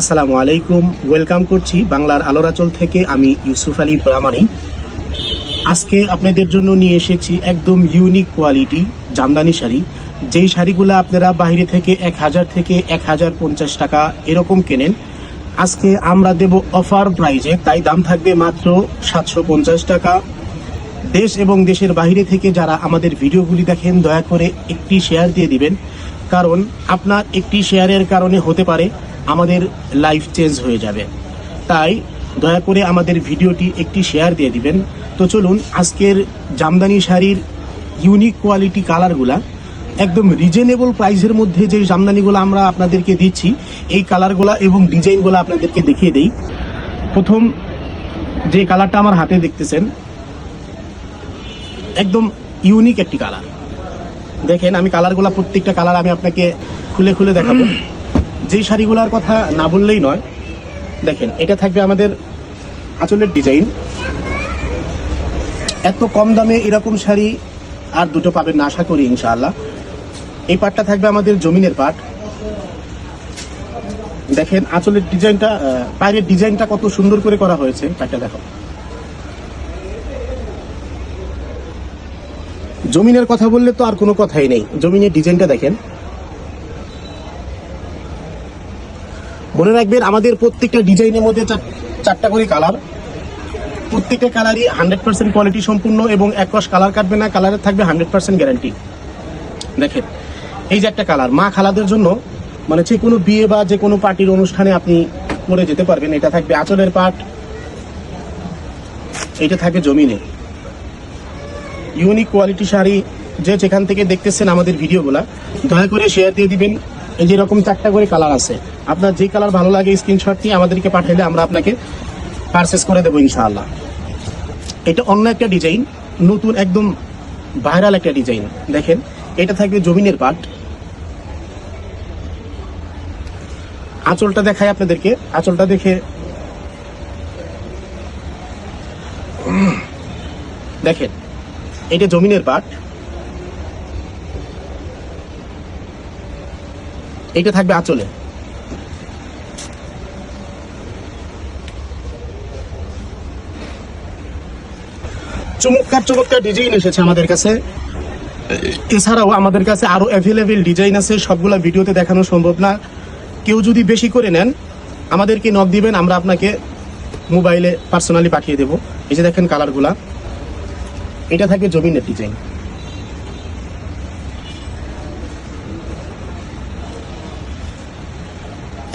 আসসালামু আলাইকুম, ওয়েলকাম করছি বাংলার আলোরাচল থেকে আমি ইউসুফ আলী প্রামাণি আজকে আপনাদের জন্য নিয়ে এসেছি একদম ইউনিক কোয়ালিটি জামদানি শাড়ি। যেই শাড়িগুলো আপনারা বাইরে থেকে এক হাজার থেকে এক হাজার পঞ্চাশ টাকা এরকম কেনেন, আজকে আমরা দেব অফার প্রাইজে তাই দাম থাকবে মাত্র সাতশো পঞ্চাশ টাকা। দেশ এবং দেশের বাইরে থেকে যারা আমাদের ভিডিওগুলি দেখেন, দয়া করে একটি শেয়ার দিয়ে দিবেন। কারণ আপনার একটি শেয়ারের কারণে হতে পারে আমাদের লাইফ চেঞ্জ হয়ে যাবে। তাই দয়া করে আমাদের ভিডিওটি একটি শেয়ার দিয়ে দিবেন। তো চলুন, আজকের জামদানি শাড়ির ইউনিক কোয়ালিটি কালারগুলা একদম রিজনেবল প্রাইসের মধ্যে যে জামদানিগুলো আমরা আপনাদেরকে দিচ্ছি, এই কালারগুলা এবং ডিজাইনগুলো আপনাদেরকে দেখিয়ে দেই। প্রথম যে কালারটা আমার হাতে দেখতেছেন, একদম ইউনিক একটি কালার দেখেন, আমি কালারগুলো প্রত্যেকটা কালার আমি আপনাকে খুলে খুলে দেখাবো। যেই শাড়িগুলোর কথা না বললেই নয়। দেখেন, এটা থাকবে আমাদের আঁচলের ডিজাইন এত কম দামে এরকম শাড়ি আর দুটো পাবেন না, আশা করি, ইনশাআল্লাহ। এই পাটটা থাকবে আমাদের জমিনের পাট। দেখেন, আঁচলের ডিজাইনটা পায়ের ডিজাইনটা কত সুন্দর করে করা হয়েছে। পাটটা দেখো। জমিনের কথা বললে তো আর কোনো কথাই নেই। জমিনের ডিজাইনটা দেখেন। মনে রাখবেন আমাদের প্রত্যেকটা ডিজাইনের মধ্যে চার- চারটা করে কালার। প্রত্যেকটা কালারই হান্ড্রেড পার্সেন্ট কোয়ালিটি সম্পূর্ণ এবং এক কষ কালার কাটবে না, কালারের থাকবে হান্ড্রেড পার্সেন্ট গ্যারান্টি। দেখেন, এই যে একটা কালার, মা খালাদের জন্য মানে যে কোনো বিয়ে বা যে কোনো পার্টির অনুষ্ঠানে আপনি পরে যেতে পারবেন, এটা থাকবে আঁচলের পাট, এটা থাকে জমিনে। ইউনিক কোয়ালিটি শাড়ি যে যেখান থেকে দেখতেছেন আমাদের ভিডিওগুলা, দয়া করে শেয়ার দিয়ে দিবেন। এই যে এরকম চারটা করে কালার আছে, আপনার যে কালার ভালো লাগে স্ক্রিনশট নিয়ে আমাদেরকে পাঠাইলে আমরা আপনাকে পারচেস করে দেবো ইনশাআল্লাহ। এটা অন্য একটা ডিজাইন নতুন একদম ভাইরাল একটা ডিজাইন দেখেন, এটা থাকবে জমিনের পাট। আঁচলটা দেখায় আপনাদেরকে, আঁচলটা দেখে। দেখেন, এটা জমিনের পাট। এটা থাকবে আঁচলে। চমৎকার চমৎকার ডিজাইন এসেছে আমাদের কাছে। এছাড়াও আমাদের কাছে আরও অ্যাভেলেবেল ডিজাইন আছে, সবগুলা ভিডিওতে দেখানো সম্ভব না। কেউ যদি বেশি করে নেন, আমাদেরকে নক দিবেন, আমরা আপনাকে মোবাইলে পার্সোনালি পাঠিয়ে দেবো। এই যে দেখেন কালারগুলা এটা থাকে জমিনের ডিজাইন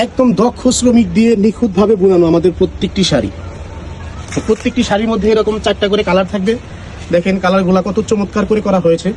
একদম দক্ষ শ্রমিক দিয়ে নিখুঁতভাবে বোনানো আমাদের প্রত্যেকটি শাড়ি। প্রত্যেকটি শাড়ির মধ্যে এরকম চারটা করে কালার থাকবে। দেখেন কালারগুলা কত চমৎকার করে করা হয়েছে।